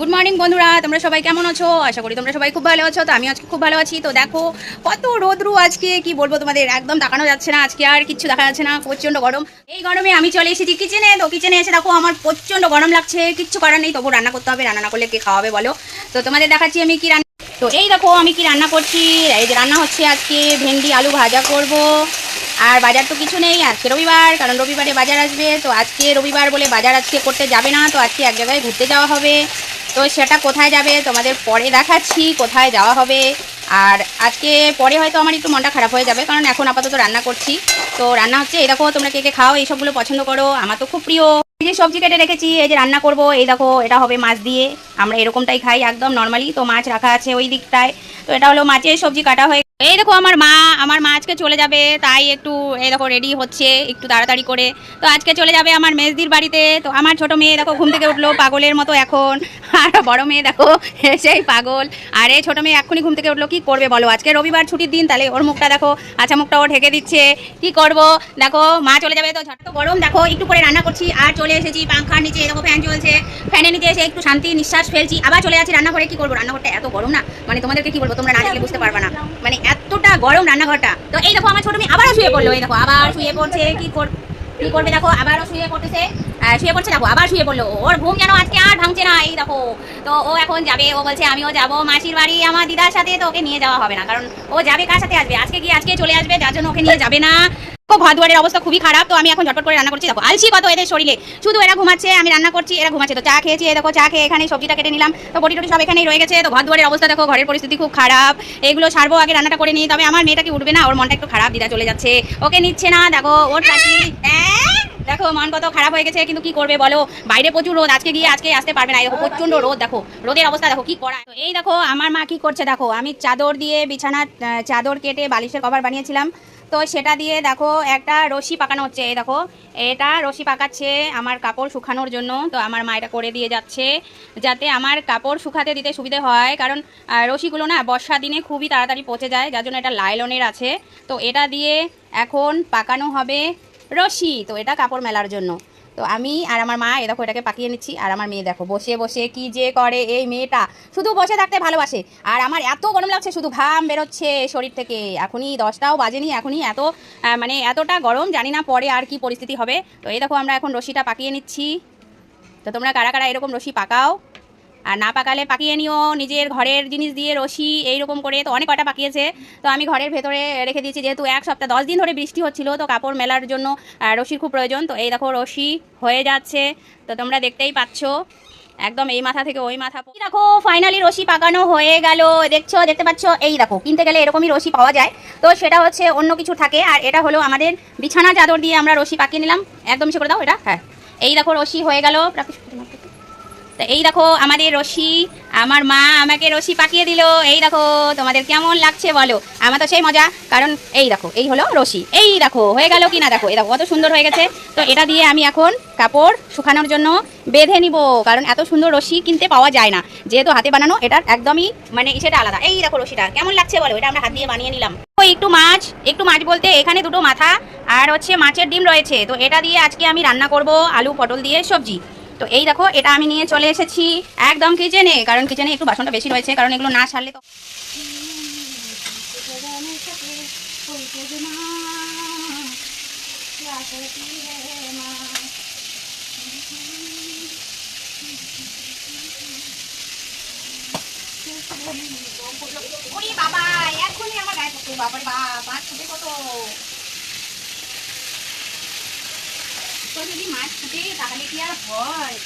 Good morning বন্ধুরা। তোমরা সবাই কেমন আছো? আশা করি তোমরা সবাই খুব ভালো আছো। তো আমি আজকে খুব ভালো আছি। তো দেখো, কত রোদ্রু আজকে, কি বলব তোমাদের? একদম দেখানো যাচ্ছে না। আজকে আর কিচ্ছু দেখা যাচ্ছে না। প্রচণ্ড গরম। এই গরমে আমি চলে এসেছি কিচেনে তো কিচেনে এসে দেখো, আমার প্রচণ্ড গরম লাগছে। কিচ্ছু করার নেই। তবু রান্না করতে হবে। রান্না না করলে কে খাওয়াবে বলো? তো তোমাদের দেখাচ্ছি আমি কি রান্না তো এই দেখো, আমি কি রান্না করছি। এই যে রান্না হচ্ছে আজকে ভেন্ডি আলু ভাজা করব। আর বাজার তো কিছু নেই। আজকে রবিবার, কারণ রবিবারে বাজার আসবে। তো আজকে রবিবার বলে বাজার আজকে করতে যাবে না। তো আজকে এক জায়গায় ঘুরতে যাওয়া হবে। তো সেটা কোথায় যাবে তোমাদের পরে দেখাচ্ছি, কোথায় যাওয়া হবে। আর আজকে পরে হয়তো আমার একটু মনটা খারাপ হয়ে যাবে, কারণ এখন আপাতত রান্না করছি। তো রান্না হচ্ছে, এই দেখো, তোমরা কে কে খাও, এই সবগুলো পছন্দ করো, আমার তো খুব প্রিয়। এই যে সবজি কেটে রেখেছি, এই যে রান্না করব, এই দেখো, এটা হবে মাছ দিয়ে। আমরা এরকমটাই খাই একদম নর্মালি তো মাছ রাখা আছে ওই দিকটায়। তো এটা হলো মাছের সবজি কাটা হয়ে এই দেখো, আমার মা আমার মা আজকে চলে যাবে, তাই একটু এই দেখো রেডি হচ্ছে, একটু তাড়াতাড়ি করে। তো আজকে চলে যাবে আমার মেজদির বাড়িতে। তো আমার ছোট মেয়ে দেখো ঘুম থেকে উঠল, পাগলের মতো এখন। আর বড় মেয়ে দেখো, সেই পাগল। আর এই ছোট মেয়ে এক্ষুনি ঘুম থেকে উঠল, কি করবে বলো? আজকে রবিবার ছুটির দিন, তাহলে ওর মুখটা দেখো আচ্ছা মুখটা ও ঢেকে দিচ্ছে। কি করব? দেখো, মা চলে যাবে, তো ঝট গরম। দেখো, একটু করে রান্না করছি, আর চলে এসেছি, পাংখার নিচে দেখো ফ্যান চলছে ফ্যানের নিচে এসে একটু শান্তি, নিঃশ্বাস ফেলছি। আবার চলে যাচ্ছি রান্নাঘরে, কি করব? রান্নাঘরটা এত গরম না? মানে তোমাদেরকে কি বলব? তোমরা না বুঝতে পারবে না। মানে এতটা গরম রান্নাঘরটা। তো এই দেখো আমার ছোট মেয়ে আবার শুয়ে পড়ল, এই দেখো আবার শুয়ে পড়ছে, কি কি করবে দেখো, আবারও শুয়ে পড়তেছে। শুয়ে পড়ছে, দেখো, আবার শুয়ে পড়ল। ওর ঘুম যেন আজকে আর ভাঙছে না, এই দেখো। তো ও এখন যাবে, ও বলছে, আমিও যাব। মাসির বাড়ি আমার দিদার সাথে তো ওকে নিয়ে যাওয়া হবে না, কারণ ও যাবে কার সাথে আসবে? আজকে গিয়ে আজকে চলে আসবে, যার জন্য ওকে নিয়ে যাবে না। খুব ঘর দুয়ারের অবস্থা খুবই খারাপ, তো আমি এখন ঝটপট করে রান্না করছি। দেখো, আলসি কত এদের শরীরে। শুধু এরা ঘুমাচ্ছে, আমি রান্না করছি, এরা ঘুমাচ্ছে। তো চা খেয়েছি, এই দেখো, চা খেয়ে এখানে সবজিটা কেটে নিলাম। তো বটি টটি সব এখানেই রয়ে গেছে। তো ঘর দুয়ারের অবস্থা দেখো, ঘরের পরিস্থিতি খুব খারাপ। এগুলো ছাড়বো আগে রান্নাটা করে নিই। তবে আমার মেয়েটা কি উঠবে না? ওর মনটা একটু খারাপ, দিদা চলে যাচ্ছে। ওকে নিচ্ছে না, দেখো, ওর হ্যাঁ? দেখো, মন কত খারাপ হয়ে গেছে, কিন্তু কি করবে বলো? বাইরে প্রচুর রোদ, আজকে গিয়ে আজকে আসতে পারবে না। প্রচণ্ড রোদ, দেখো। রোদের অবস্থা, দেখো, কি করা? এই দেখো, আমার মা কি করছে, দেখো, আমি চাদর দিয়ে বিছানার চাদর কেটে বালিশের কভার বানিয়েছিলাম। তো সেটা দিয়ে, দেখো, একটা রশি পাকানো হচ্ছে, এই দেখো। এটা রশি পাকাচ্ছে আমার কাপড় শুকানোর জন্য। তো আমার মা এটা করে দিয়ে যাচ্ছে, যাতে আমার কাপড় শুকাতে দিতে সুবিধে হয়। কারণ রশিগুলো না বর্ষা দিনে খুবই তাড়াতাড়ি পচে যায়, যার জন্য এটা লাইলনের আছে। তো এটা দিয়ে এখন পাকানো হবে রশি, তো এটা কাপড় মেলার জন্য। তো আমি আর আমার মা এ দেখো এটাকে পাকিয়ে নিচ্ছি, আর আমার মেয়ে দেখো, বসে বসে কি যে করে এই মেয়েটা। শুধু বসে থাকতে ভালোবাসে, আর আমার এত গরম লাগছে, শুধু ঘাম বেরোচ্ছে শরীর থেকে। এখনই দশটাও বাজেনি, এখনই এত মানে এতটা গরম, জানি না পরে আর কি পরিস্থিতি হবে। তো এই দেখো আমরা এখন রশিটা পাকিয়ে নিচ্ছি। তো তোমরা কারা কারা এরকম রশি পাকাও? আর না পাকালে পাকিয়ে নিও, নিজের ঘরের জিনিস দিয়ে রশি, এইরকম করে তো অনেক কটা পাকিয়েছে। তো আমি ঘরের ভেতরে রেখে দিয়েছি, যেহেতু এক সপ্তাহ, দশ দিন ধরে বৃষ্টি হচ্ছিল, তো কাপড় মেলার জন্য রশির খুব প্রয়োজন। তো এই দেখো, রশি হয়ে যাচ্ছে। তো তোমরা দেখতেই পাচ্ছ, একদম এই মাথা থেকে ওই মাথা দেখো ফাইনালি রশি পাকানো হয়ে গেল। দেখছ, দেখতে পাচ্ছ? এই দেখো, কিনতে গেলে এরকমই রশি পাওয়া যায়। তো সেটা হচ্ছে অন্য কিছু থাকে, আর এটা হলো আমাদের বিছানা চাদর দিয়ে আমরা রশি পাকিয়ে নিলাম। একদম সে করে দাও, এটা? হ্যাঁ। এই দেখো, রশি হয়ে গেল। তো এই দেখো আমাদের রশি, আমার মা আমাকে রশি পাকিয়ে দিল। এই দেখো, তোমাদের কেমন লাগছে বলো? আমার তো সেই মজা, কারণ এই দেখো, এই হলো রশি। এই দেখো, হয়ে গেল কি না দেখো, এই দেখো, কত সুন্দর হয়ে গেছে। তো এটা দিয়ে আমি এখন কাপড় শুকানোর জন্য বেঁধে নিব, কারণ এত সুন্দর রশি কিনতে পাওয়া যায় না। যেহেতু হাতে বানানো এটার একদমই মানে সেটা আলাদা। এই দেখো রশিটা, কেমন লাগছে বলো? এটা আমরা হাত দিয়ে বানিয়ে নিলাম। ও, একটু মাছ একটু মাছ বলতে এখানে দুটো মাথা আর হচ্ছে মাছের ডিম রয়েছে। তো এটা দিয়ে আজকে আমি রান্না করব আলু পটল দিয়ে সবজি। তো এই দেখো, এটা আমি নিয়ে চলে এসেছি একদম কিচেনে কারণ কিচেনে একটু বাসনটা বেশি রয়েছে, কারণ এগুলো না ছাড়লে তো বাবা মাছ ফুটে তাহলে কি আর হয়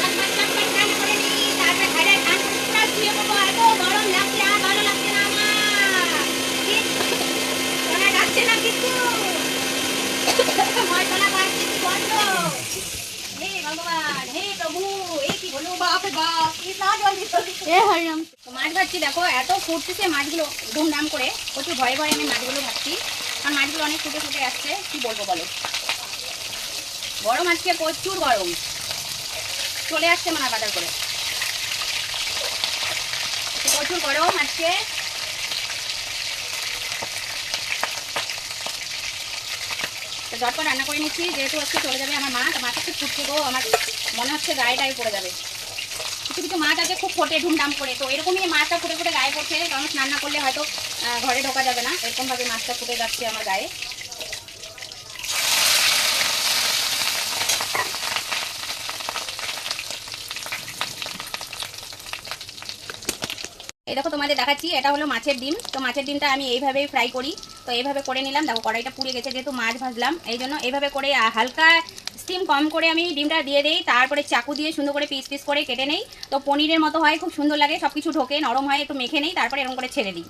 চটপট চটপট রান্না করে নিই, তারপরে ঘরে ধান পুরা শুয়ে পড়ব। এত গরম লাগছে, আর ভালো লাগছে না আমার। ঠিক? শোনা যাচ্ছে না কিছু। মশলা বাড়ছে কি বন্ধ? হে ভগবান, হে প্রভু, এ কি হলো বাপরে বাপ, কি না জলদি জলদি। তো মাছ ভাজছি দেখো এত ফুটতেছে মাছগুলো ধুমধাম করে। প্রচুর ভয়ে ভয়ে আমি মাছগুলো ভাজছি। কারণ মাছগুলো অনেক ফুটে ফুটে আসছে কি বলব বলো? গরম আজকে প্রচুর গরম। চলে আসছে মানে বাজার করে। প্রচুর গরম আজকে। ঝটপট রান্না করে নিচ্ছি যেহেতু আজকে চলে যাবে আমার মা মাছ একটু ফুটছে গো আমার মনে হচ্ছে গায়ে টায়ে পড়ে যাবে। কিছু কিছু মাছ আছে, খুব ফোটে, ধুমধাম করে। তো এরকমই মাছটা ফুটে ফুটে গায়ে পড়ছে, কারণ স্নান না করলে হয়তো ঘরে ঢোকা যাবে না। এরকমভাবে মাছটা ফুটে যাচ্ছে আমার গায়ে। এই দেখো, তোমাদের দেখাচ্ছি, এটা হলো মাছের ডিম। তো মাছের ডিমটা আমি এইভাবেই ফ্রাই করি। তো এইভাবে করে নিলাম। দেখো, কড়াইটা পুড়ে গেছে, যেহেতু মাছ ভাজলাম এই জন্য এইভাবে করে হালকা স্টিম কম করে আমি ডিমটা দিয়ে দিই, তারপরে চাকু দিয়ে সুন্দর করে পিস পিস করে কেটে নেই। তো পনিরের মতো হয়, খুব সুন্দর লাগে সব কিছু ঢোকে, নরম হয়, একটু মেখে নেই, তারপরে এরকম করে ছেড়ে দিই।